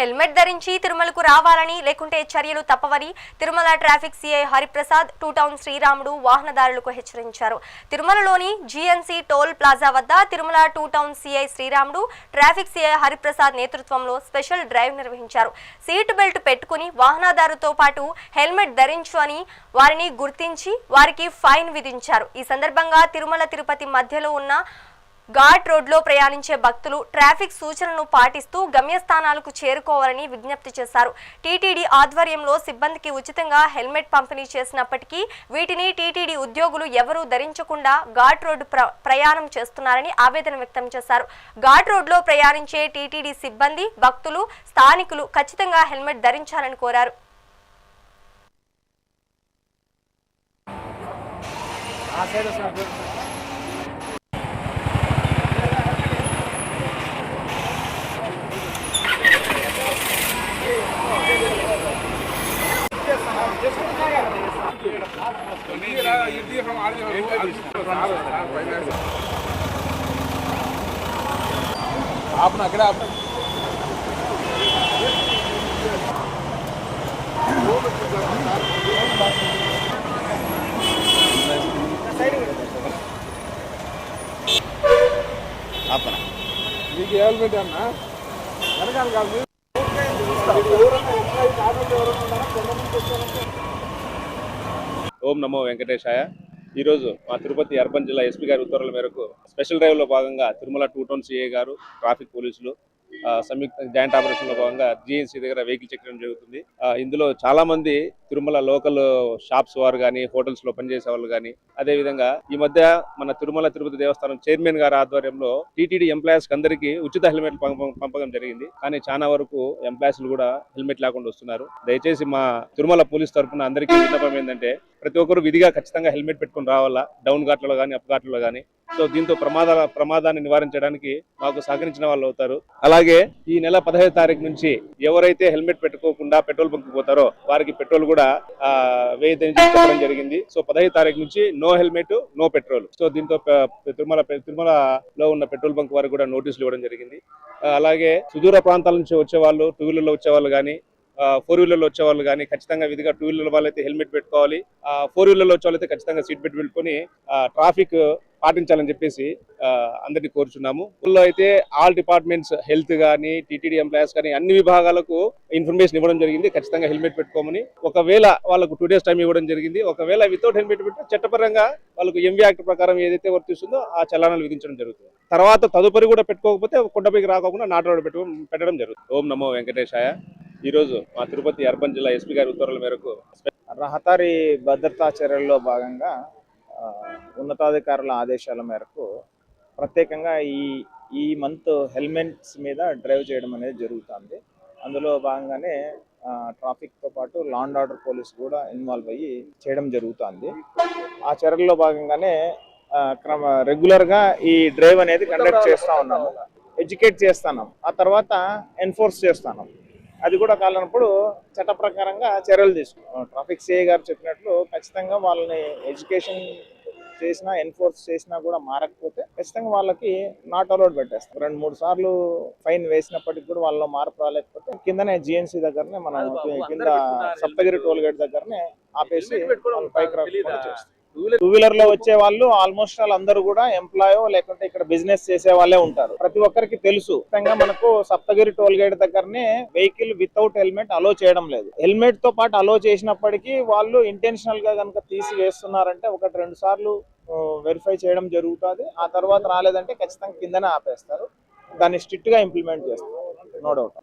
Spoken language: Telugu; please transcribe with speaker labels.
Speaker 1: హెల్మెట్ ధరించి తిరుమలకు రావాలని లేకుంటే చర్యలు తప్పవని Tirumala traffic CI Hariprasad two town Sriramudu వాహనదారులకు హెచ్చరించారు. తిరుమలలోని జీఎన్సీ టోల్ ప్లాజా వద్ద Tirumala two town CI Sriramudu traffic CI Hariprasad నేతృత్వంలో స్పెషల్ డ్రైవ్ నిర్వహించారు. సీట్ బెల్ట్ పెట్టుకుని వాహనదారుతో పాటు హెల్మెట్ ధరించు అని వారిని గుర్తించి వారికి ఫైన్ విధించారు. ఈ సందర్భంగా తిరుమల తిరుపతి మధ్యలో ఉన్న ఘాట్ రోడ్లో ప్రయాణించే భక్తులు ట్రాఫిక్ సూచనలను పాటిస్తూ గమ్యస్థానాలకు చేరుకోవాలని విజ్ఞప్తి చేశారు. టీటీడీ ఆధ్వర్యంలో సిబ్బందికి ఉచితంగా హెల్మెట్ పంపిణీ చేసినప్పటికీ వీటిని టీటీడీ ఉద్యోగులు ఎవరూ ధరించకుండా ఘాట్ రోడ్డు ప్ర ప్రయాణం చేస్తున్నారని ఆవేదన వ్యక్తం చేశారు. ఘాట్ రోడ్లో ప్రయాణించే టీటీడీ సిబ్బంది భక్తులు స్థానికులు ఖచ్చితంగా హెల్మెట్ ధరించాలని కోరారు.
Speaker 2: आपना अकड़ा आपना
Speaker 3: ఆపన
Speaker 2: మీకు హెల్మెట్ అన్నా వెనకాల కాదు మీరు
Speaker 3: ఓం నమో వెంకటేశాయ. ఈరోజు మా తిరుపతి అర్బన్ జిల్లా ఎస్పీ గారి ఉత్తర్వుల మేరకు స్పెషల్ డ్రైవ్లో భాగంగా తిరుమల టూ టౌన్ సిఏ గారు ట్రాఫిక్ పోలీసులు సంయుక్త జాయింట్ ఆపరేషన్లో భాగంగా జిఎన్సీ దగ్గర వెహికల్ చెక్ చేయడం జరుగుతుంది. ఇందులో చాలామంది తిరుమల లోకల్ షాప్స్ వారు కానీ హోటల్స్లో పనిచేసే వాళ్ళు కానీ అదే విధంగా ఈ మధ్య మన తిరుమల తిరుపతి దేవస్థానం చైర్మన్ గారి ఆధ్వర్యంలో టీటీడీ ఎంప్లాయీస్ అందరికీ ఉచిత హెల్మెట్ పంప- పంపకం జరిగింది. కానీ చాలా వరకు ఎంప్లాయీస్ కూడా హెల్మెట్ లేకుండా వస్తున్నారు. దయచేసి మా తిరుమల పోలీస్ తరఫున అందరికీ విన్నపం ఏంటంటే ప్రతి ఒక్కరు విధిగా ఖచ్చితంగా హెల్మెట్ పెట్టుకుని రావాలా? డౌన్ ఘాట్లలో కానీ అప్ ఘాట్లలో కానీ సో దీంతో ప్రమాదాల ప్రమాదాన్ని నివారించడానికి మాకు సహకరించిన వాళ్ళు అవుతారు. అలాగే ఈ నెల పదహైదు తారీఖు నుంచి ఎవరైతే హెల్మెట్ పెట్టుకోకుండా పెట్రోల్ బంక్ పోతారో వారికి పెట్రోల్ కూడా ఆ, వేయదని చెప్పడం జరిగింది. సో పదహైదు తారీఖు నుంచి no helmet no petrol. So దీంతో తిరుమల తిరుమలలో ఉన్న పెట్రోల్ బంక్ వారికి కూడా నోటీసులు ఇవ్వడం జరిగింది. అలాగే సుదూర ప్రాంతాల నుంచి వచ్చే వాళ్ళు టూ వీలర్లో వచ్చే వాళ్ళు కానీ ఫోర్ వీలర్లో వచ్చే వాళ్ళు కానీ ఖచ్చితంగా విధిగా టూ వీలర్ వాళ్ళైతే హెల్మెట్ పెట్టుకోవాలి. ఫోర్ వీలర్లో వచ్చే వాళ్ళైతే ఖచ్చితంగా సీట్ బెల్ట్ పెట్టుకొని ట్రాఫిక్ పాటించాలని చెప్పేసి అందరినీ కోరుచున్నాము. ఊళ్ళో అయితే ఆల్ డిపార్ట్మెంట్స్ హెల్త్ కానీ టీటీడీ ఎంప్లాయర్స్ కానీ అన్ని విభాగాలకు ఇన్ఫర్మేషన్ ఇవ్వడం జరిగింది. ఖచ్చితంగా హెల్మెట్ పెట్టుకోమని. ఒకవేళ వాళ్ళకు టూ డేస్ టైం ఇవ్వడం జరిగింది. ఒకవేళ వితౌట్ హెల్మెట్ పెట్టి చట్టపరంగా వాళ్ళకు ఎంవీ యాక్ట్ ప్రకారం ఏదైతే వర్తిస్తుందో ఆ చలానాలు విధించడం జరుగుతుంది. తర్వాత తదుపరి కూడా పెట్టుకోకపోతే కొండపైకి రాకుండా నాటు రోడ్డు పెట్టడం జరుగుతుంది. ఓం నమో వెంకటేశాయ. ఈరోజు మా తిరుపతి అర్బన్ జిల్లా ఎస్పీ గారి ఉత్తర్వుల మేరకు
Speaker 4: రహదారి భద్రతా చర్యల్లో భాగంగా ఉన్నతాధికారుల ఆదేశాల మేరకు ప్రత్యేకంగా ఈ ఈ మంత్ హెల్మెట్స్ మీద డ్రైవ్ చేయడం అనేది జరుగుతుంది. అందులో భాగంగానే ట్రాఫిక్తో పాటు లాండ్ ఆర్డర్ పోలీస్ కూడా ఇన్వాల్వ్ అయ్యి చేయడం జరుగుతుంది. ఆ చర్యల్లో భాగంగానే క్రమ రెగ్యులర్గా ఈ డ్రైవ్ అనేది కండక్ట్ చేస్తూ ఉన్నాము. ఎడ్యుకేట్ చేస్తున్నాం ఆ తర్వాత ఎన్ఫోర్స్ చేస్తున్నాం అది కూడా కాలనప్పుడు చట్ట ప్రకారంగా చర్యలు తీసుకుంటాం ట్రాఫిక్ సిఐ గారు చెప్పినట్లు ఖచ్చితంగా వాళ్ళని ఎడ్యుకేషన్ చేసినా ఎన్ఫోర్స్ చేసినా కూడా మారకపోతే ఖచ్చితంగా వాళ్ళకి నాట్ అలౌడ్ పెట్టేస్తాం. రెండు మూడు సార్లు ఫైన్ వేసినప్పటికి కూడా వాళ్ళలో మార్పు రాలేకపోతే కిందనే జిఎన్సీ దగ్గరనే మనం కింద సప్తగిరి టోల్ గేట్ దగ్గరనే ఆపేసి పైకి రాకుండా చేస్తాం. టూ వీలర్లో వచ్చే వాళ్ళు ఆల్మోస్ట్ ఆల్ అందరూ కూడా ఎంప్లాయో లేకుంటే ఇక్కడ బిజినెస్ చేసే వాళ్ళే ఉంటారు. ప్రతి ఒక్కరికి తెలుసు. మనకు సప్తగిరి టోల్ గేట్ దగ్గరనే వెహికల్ వితౌట్ హెల్మెట్ అలో చేయడం లేదు. హెల్మెట్తో పాటు అలో చేసినప్పటికీ వాళ్ళు ఇంటెన్షనల్గా కనుక తీసి వేస్తున్నారంటే ఒకటి రెండు సార్లు వెరిఫై చేయడం జరుగుతుంది. ఆ తర్వాత రాలేదంటే ఖచ్చితంగా కిందనే ఆపేస్తారు. దాన్ని స్ట్రిక్ట్గా ఇంప్లిమెంట్ చేస్తారు. No doubt